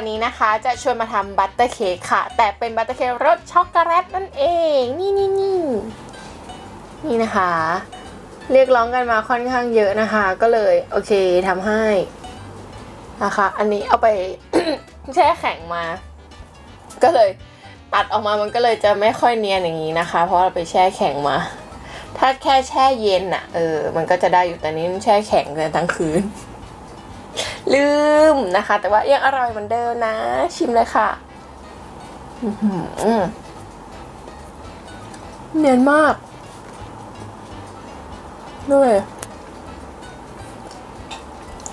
วันนี้นะคะจะชวนมาทำบัตเตอร์เค้กค่ะ แต่เป็นบัตเตอร์เค้กรสช็อกโกแลตนั่นเอง นี่นี่นี่นี่นะคะ เรียกร้องกันมาค่อนข้างเยอะนะคะ ก็เลยโอเคทำให้นะคะ อันนี้เอาไปแช่แข็งมา ก็เลยตัดออกมามันก็เลยจะไม่ค่อยเนียนอย่างนี้นะคะ เพราะเราไปแช่แข็งมา ถ้าแค่แช่เย็นอะเออ มันก็จะได้อยู่แต่นี้มันแช่แข็งเลยทั้งคืน ลืมนะคะ แต่ว่ายังอร่อยเหมือนเดิมนะ ชิมเลยค่ะเนียนมากด้วย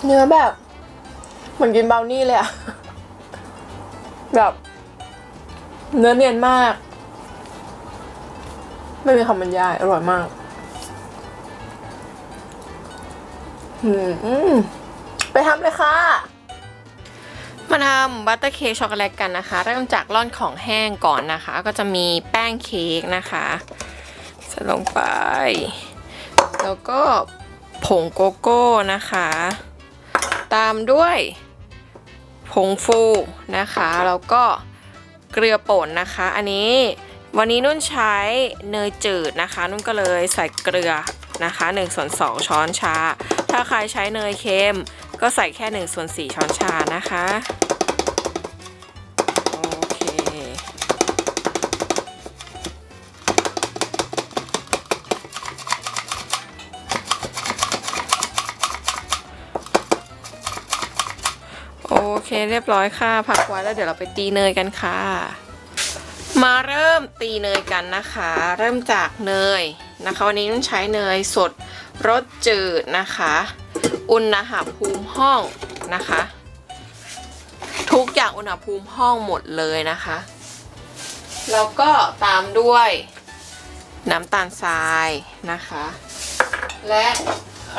เนื้อแบบ เหมือนกินเบราวนี่เลยอะแบบเนื้อเนียนมาก ไม่มีคำบรรยาย อร่อยมาก อืม ไปทำเลยค่ะ มาทำบัตเตอร์เค้กช็อกโกแลตกันนะคะ เริ่มจากร่อนของแห้งก่อนนะคะ ก็จะมีแป้งเค้กนะคะใส่ลงไป แล้วก็ผงโกโก้นะคะ ตามด้วยผงฟูนะคะ แล้วก็เกลือป่นนะคะ อันนี้วันนี้นุ่นใช้เนยจืดนะคะ นุ่นก็เลยใส่เกลือนะคะ1ส่วน2ช้อนชา ถ้าใครใช้เนยเค็ม ก็ใส่แค่1ส่วน4ช้อนชานะคะโอเคโอเคเรียบร้อยค่ะพักไว้แล้วเดี๋ยวเราไปตีเนยกันค่ะ มาเริ่มตีเนยกันนะคะ เริ่มจากเนยนะคะวันนี้ต้องใช้เนยสดรสจืดนะคะ อุณหภูมิห้องนะคะ ทุกอย่างอุณหภูมิห้องหมดเลยนะคะ แล้วก็ตามด้วยน้ำตาลทรายนะคะ และ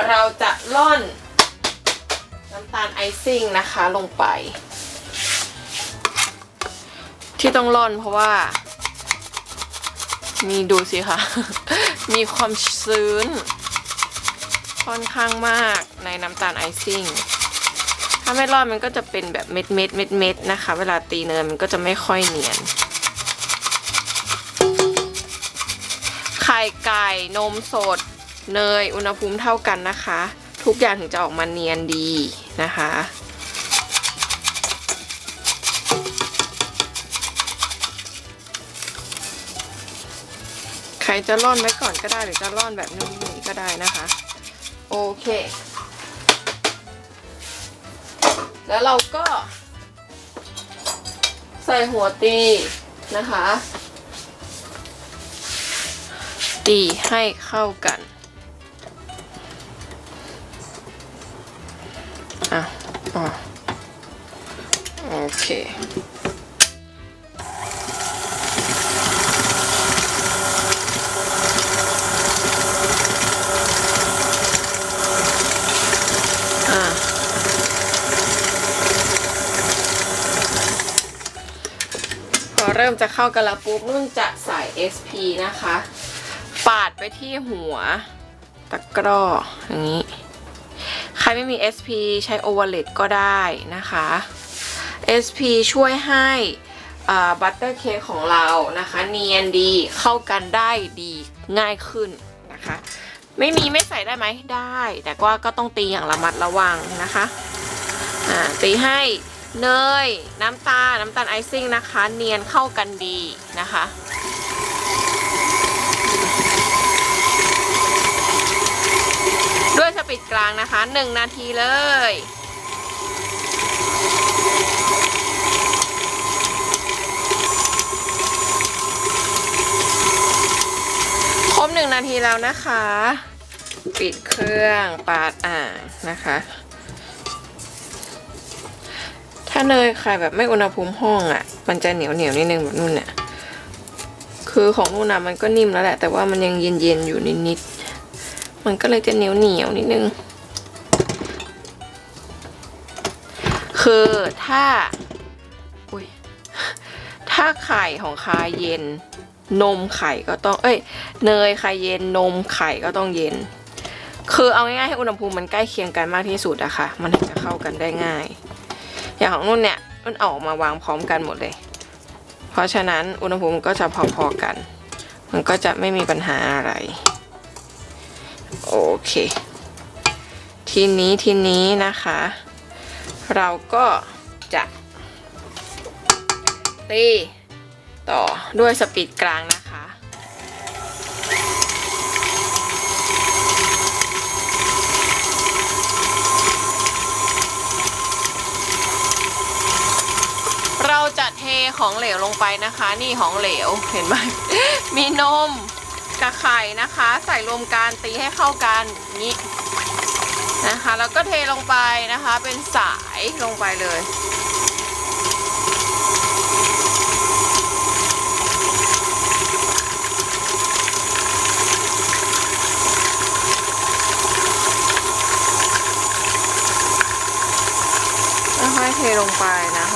เราจะล่อนน้ำตาลไอซิ่งนะคะลงไป ที่ต้องร่อนเพราะว่า มีดูสิคะ มีความชื้น ค่อนข้างมากในน้ำตาลไอซิ่ง ถ้าไม่ร่อนมันก็จะเป็นแบบเม็ดเม็ดเม็ดเม็ดนะคะ เวลาตีเนยมันก็จะไม่ค่อยเนียน ไข่ไก่นมสด เนยอุณหภูมิเท่ากันนะคะ ทุกอย่างถึงจะออกมาเนียนดีนะคะใครจะร่อนไว้ก่อนก็ได้หรือจะร่อนแบบนี้ก็ได้นะคะ โอเค แล้วเราก็ ใส่หัวตีนะคะ ตีให้เข้ากัน อะ อะ โอเค อะ พอเริ่มจะเข้ากันแล้วปุ๊บนุ่นจะใส่ SP นะคะ ปาดไปที่หัวตะกร้ออย่างนี้ ใครไม่มี SP ใช้ Overlet ก็ได้นะคะ SP ช่วยให้บัตเตอร์เค้กของเรานะคะ เนียนดีเข้ากันได้ดีง่ายขึ้นนะคะ ไม่มีไม่ใส่ได้ไหมได้ แต่ว่าก็ต้องตีอย่างระมัดระวังนะคะตีให้ เนย น้ำตาลน้ำตาลไอซิ่งนะคะ เนียนเข้ากันดีนะคะ ด้วยสปีดกลางนะคะ 1 นาทีเลยครบหนึ่งนาทีแล้วนะคะ ปิดเครื่องปาดอ่างนะคะ ถ้าเนยใครแบบไม่อุณหภูมิห้องอะ่ะ มันจะเหนียวเหนียวนิดนึงแบบนุ่นเนี่ยคือของนุ่นนะมันก็นิ่มแล้วแหละ แต่ว่ามันยังเย็นเย็นอยู่นิดๆมันก็เลยจะเหนียวเหนียวนิดนึง คือถ้าอุ้ยถ้าไข่ของคาเย็น นมไข่ก็ต้อง เอ้ย เนยไข่เย็นนมไข่ก็ต้องเย็น คือเอาง่ายๆให้อุณหภูมิมันใกล้เคียงกันมากที่สุดอะค่ะ มันถึงจะเข้ากันได้ง่าย อย่างของนุ่นเนี่ยมันออกมาวางพร้อมกันหมดเลย เพราะฉะนั้นอุณหภูมิก็จะพอๆกัน มันก็จะไม่มีปัญหาอะไร โอเค ทีนี้ทีนี้นะคะ เราก็จะตีต่อด้วยสปีดกลางนะคะ เราจะเท ของเหลวลงไปนะคะ นี่ของเหลวเห็นไหมมีนมกับไข่นะคะ ใส่รวมกันตีให้เข้ากันนี้นะคะแล้วก็เทลงไปนะคะ เป็นสายลงไปเลยค่อยๆเทลงไปนะคะ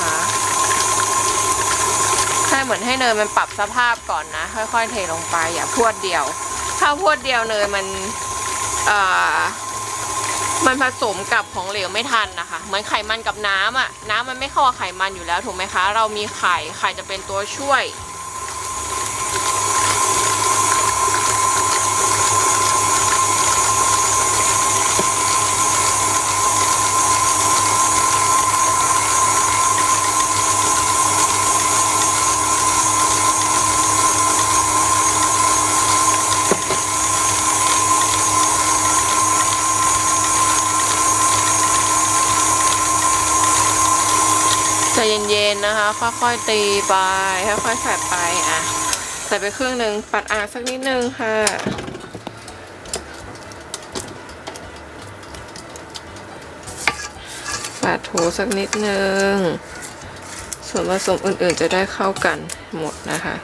มือนให้เนยมันปรับสภาพก่อนนะ ค่อย ๆ เทลงไปอย่าพรวดเดียว ถ้าพรวดเดียวเนยมันมันผสมกับของเหลวไม่ทันนะคะ เหมือนไขมันกับน้ำอะ่ะ น้ำมันไม่เข้าไขมันอยู่แล้วถูกไหมคะ เรามีไข่ไข่จะเป็นตัวช่วย เย็นๆนะคะ ค่อยๆตีไป ค่อยๆใส่ไปอะ ใส่ไปครึ่งหนึ่งปัดอ่างสักนิดนึงค่ะปัดถูสักนิดนึง ส่วนผสมอื่นๆจะได้เข้ากันหมดนะคะ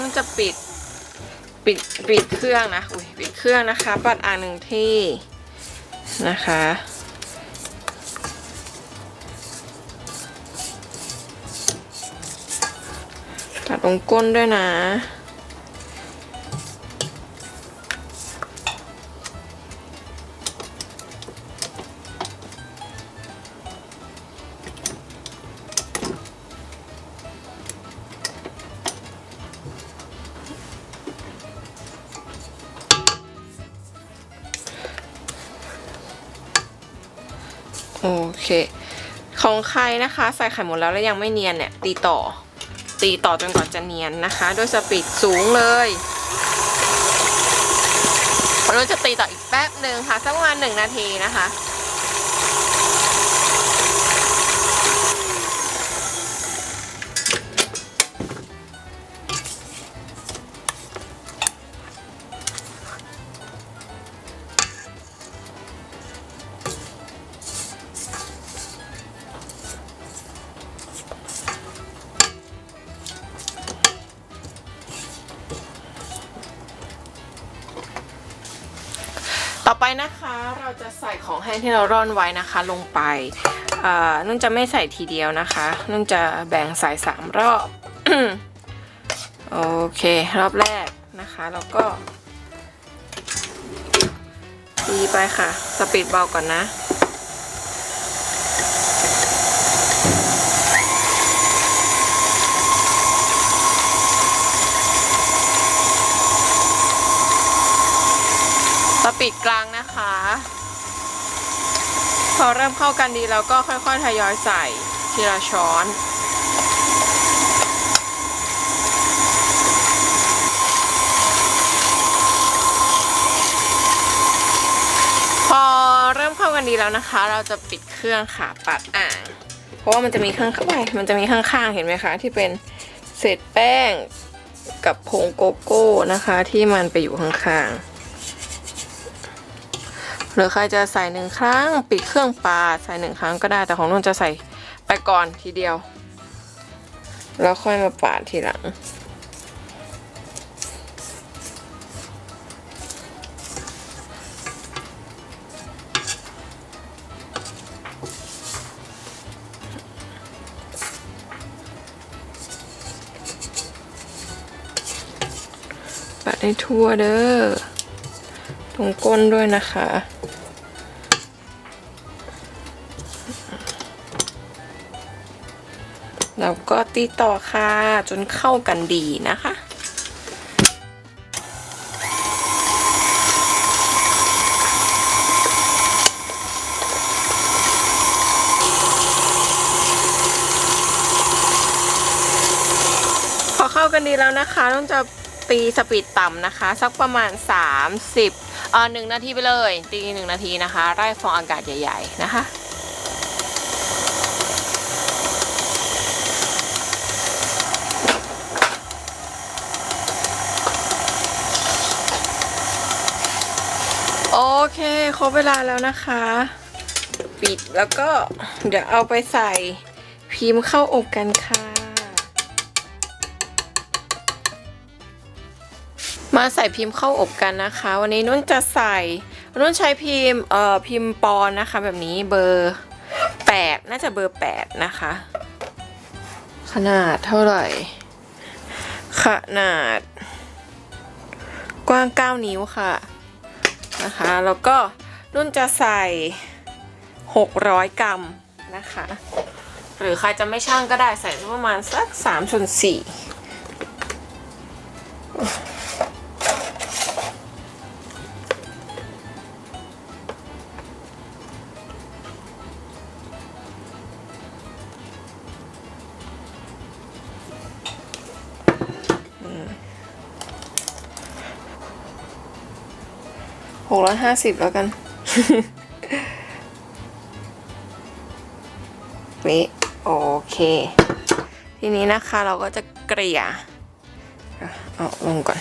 นุ่นจะปิดปิดปิดเครื่องนะอุ้ยปิดเครื่องนะคะ ปัดอ่างหนึ่งที่นะคะ ตัดตรงก้นด้วยนะ โอเค ของใครนะคะ ใส่ไข่หมดแล้วแล้วยังไม่เนียนเนี่ย ตีต่อ ตีต่อจนกว่าจะเนียนนะคะ ด้วยสปีดสูงเลยเราจะตีต่ออีกแป๊บหนึ่งค่ะ สักประมาณหนึ่งนาทีนะคะ นะคะเราจะใส่ของแห้งที่เราร่อนไว้นะคะลงไปนุ่นจะไม่ใส่ทีเดียวนะคะ นุ่นจะแบ่งใส่สามรอบโอเค รอบแรกนะคะแล้วก็ตีไปค่ะ สปีดเบาก่อนนะ สปีดกลางนะคะ พอเริ่มเข้ากันดีแล้วก็ค่อยๆทยอยใส่ทีละช้อนพอเริ่มเข้ากันดีแล้วนะคะ เราจะปิดเครื่องค่ะปัดอ่าง เพราะว่ามันจะมีข้างๆมันจะมีข้างๆ เห็นไหมคะ ที่เป็นเศษแป้งกับผงโกโก้นะคะ ที่มันไปอยู่ข้างๆ หรือใครจะใส่หนึ่งครั้ง ปิดเครื่องปาดใส่หนึ่งครั้งก็ได้แต่ของนุ่นจะใส่ไปก่อนทีเดียว แล้วค่อยมาปาดทีหลังปัดให้ทั่วเด้อ ตรงก้นด้วยนะคะ แล้วก็ตีต่อค่ะ จนเข้ากันดีนะคะพอเข้ากันดีแล้วนะคะ ต้องจะตีสปีดต่ำนะคะ สักประมาณ 30 หนึ่งนาทีไปเลย ตีหนึ่งนาทีนะคะ ไล่ฟองอากาศใหญ่ ๆ นะคะโอเคครบเวลาแล้วนะคะ ปิดแล้วก็เดี๋ยวเอาไปใส่พิมพ์เข้าอบกันค่ะ มาใส่พิมพ์เข้าอบกันนะคะ วันนี้นุ่นจะใส่นุ่นใช้พิมพ์เอ่อพิมพ์ปอนนะคะ แบบนี้เบอร์8น่าจะเบอร์8นะคะ ขนาดเท่าไหร่ ขนาด กว้าง9นิ้วค่ะนะคะ แล้วก็นุ่นจะใส่600กรัมนะคะ หรือใครจะไม่ช่างก็ได้ใส่ประมาณสัก3ส่วน4 หกร้อยห้าสิบแล้วกัน นี่ โอเค ทีนี้นะคะเราก็จะเกลี่ยเอาลงก่อน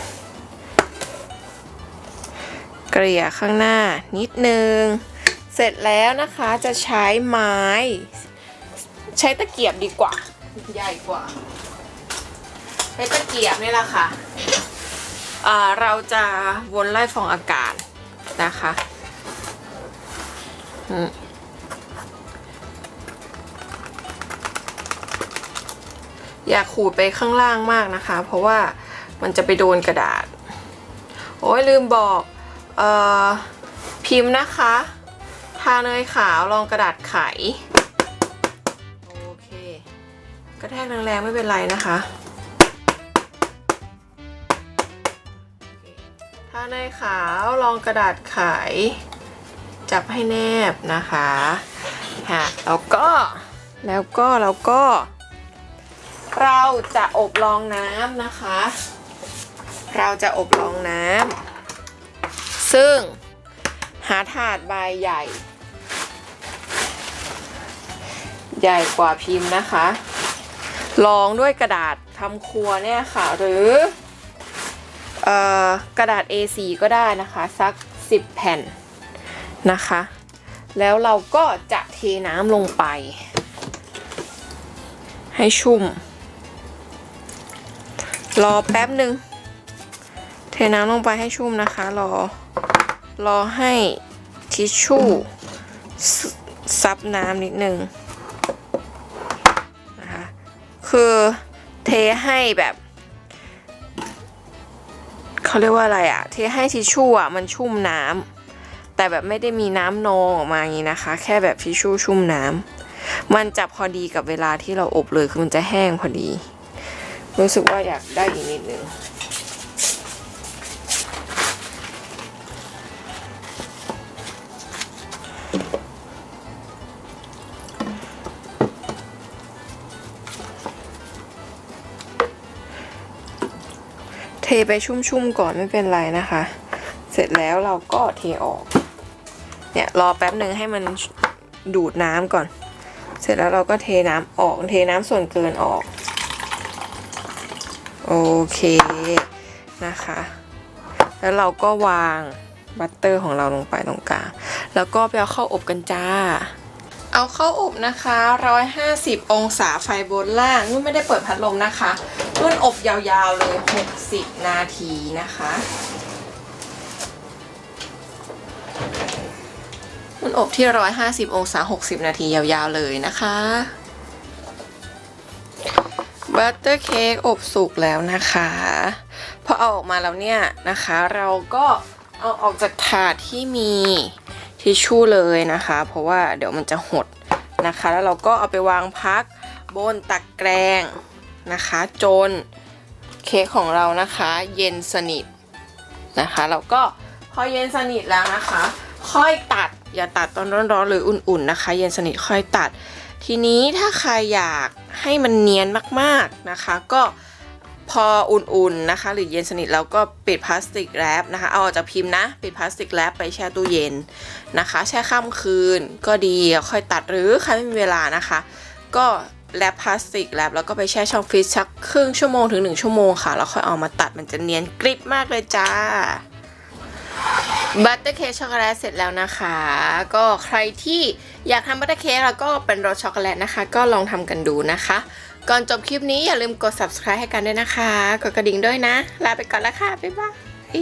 เกลี่ยข้างหน้านิดนึง เสร็จแล้วนะคะจะใช้ไม้ ใช้ตะเกียบดีกว่า ใหญ่กว่า ใช้ตะเกียบนี่แหละค่ะอ่าเราจะวนไล่ฟองอากาศ นะคะอย่าขูดไปข้างล่างมากนะคะ เพราะว่ามันจะไปโดนกระดาษ โอ้ยลืมบอกออพิมพ์นะคะ ทาเนยขาวรองกระดาษไข โอเค กระแทกแรงๆไม่เป็นไรนะคะ ในขาวลองกระดาษไขจับให้แนบนะคะฮะแล้วก็แล้วก็แล้วก็ เราจะอบรองน้ำนะคะ เราจะอบรองน้ำซึ่งหาถาดใบใหญ่ ใหญ่กว่าพิมพ์นะคะรองด้วยกระดาษทำครัวเนี่ยค่ะหรือ กระดาษ A4 ก็ได้นะคะสัก 10 แผ่นนะคะ แล้วเราก็จะเทน้ำลงไป ให้ชุ่ม รอแป๊บหนึ่งเทน้ำลงไปให้ชุ่มนะคะ รอ รอให้ทิชชู่ซับน้ำนิดนึงนะคะ คือเทให้แบบ เขาเรียกว่าอะไรอะเทให้ทิชชู่อะมันชุ่มน้ำแต่แบบไม่ได้มีน้ำนองออกมาอย่างนี้นะคะ แค่แบบทิชชู่ชุ่มน้ำมันจะพอดีกับเวลาที่เราอบเลยคือมันจะแห้งพอดี รู้สึกว่าอยากได้อีกนิดนึง ไปชุ่มๆก่อนไม่เป็นไรนะคะ เสร็จแล้วเราก็เทออก เนี่ยรอแป๊บหนึ่งให้มันดูดน้ำก่อน เสร็จแล้วเราก็เทน้ำออก เทน้ำส่วนเกินออก โอเคนะคะ แล้วเราก็วางบัตเตอร์ของเราลงไปตรงกลาง แล้วก็ไปเอาเข้าอบกันจ้า เอาเข้าอบนะคะ 150 องศาไฟบนล่างนุ่นไม่ได้เปิดพัดลมนะคะนุ่นอบยาวๆเลย 60 นาทีนะคะมันอบที่ 150 องศา 60 นาทียาวๆเลยนะคะบัตเตอร์เค้กอบสุกแล้วนะคะพอเอาออกมาแล้วเนี่ยนะคะ เราก็เอาออกจากถาดที่มี ทิชชู่เลยนะคะ เพราะว่าเดี๋ยวมันจะหดนะคะ แล้วเราก็เอาไปวางพักบนตักแกรงนะคะ จนเค้กของเรานะคะ เย็นสนิทนะคะแล้วก็พอเย็นสนิทแล้วนะคะ ค่อยตัดอย่าตัดตอนร้อนๆหรืออุ่นๆนะคะ เย็นสนิทค่อยตัด ทีนี้ถ้าใครอยากให้มันเนียนมากๆนะคะ ก็ พออุ่นๆนะคะ หรือเย็นสนิทแล้วก็ปิดพลาสติกแรปนะคะ เอาออกจากพิมพ์นะ ปิดพลาสติกแรปไปแช่ตู้เย็นนะคะ แช่ข้ามคืนก็ดีค่อยตัดหรือใครไม่มีเวลานะคะ ก็แรปพลาสติกแรปแล้วก็ไปแช่ช่องฟรีซสักครึ่งชั่วโมงถึง 1 ชั่วโมงค่ะ แล้วค่อยเอามาตัดมันจะเนียนกริบมากเลยจ้าบัตเตอร์เค้กช็อกโกแลตเสร็จแล้วนะคะ ก็ใครที่อยากทำบัตเตอร์เค้กแล้วก็เป็นรสช็อกโกแลตนะคะ ก็ลองทำกันดูนะคะ ก่อนจบคลิปนี้อย่าลืมกด subscribe ให้กันด้วยนะคะ กดกระดิ่งด้วยนะ ลาไปก่อนแล้วค่ะ บ๊ายบาย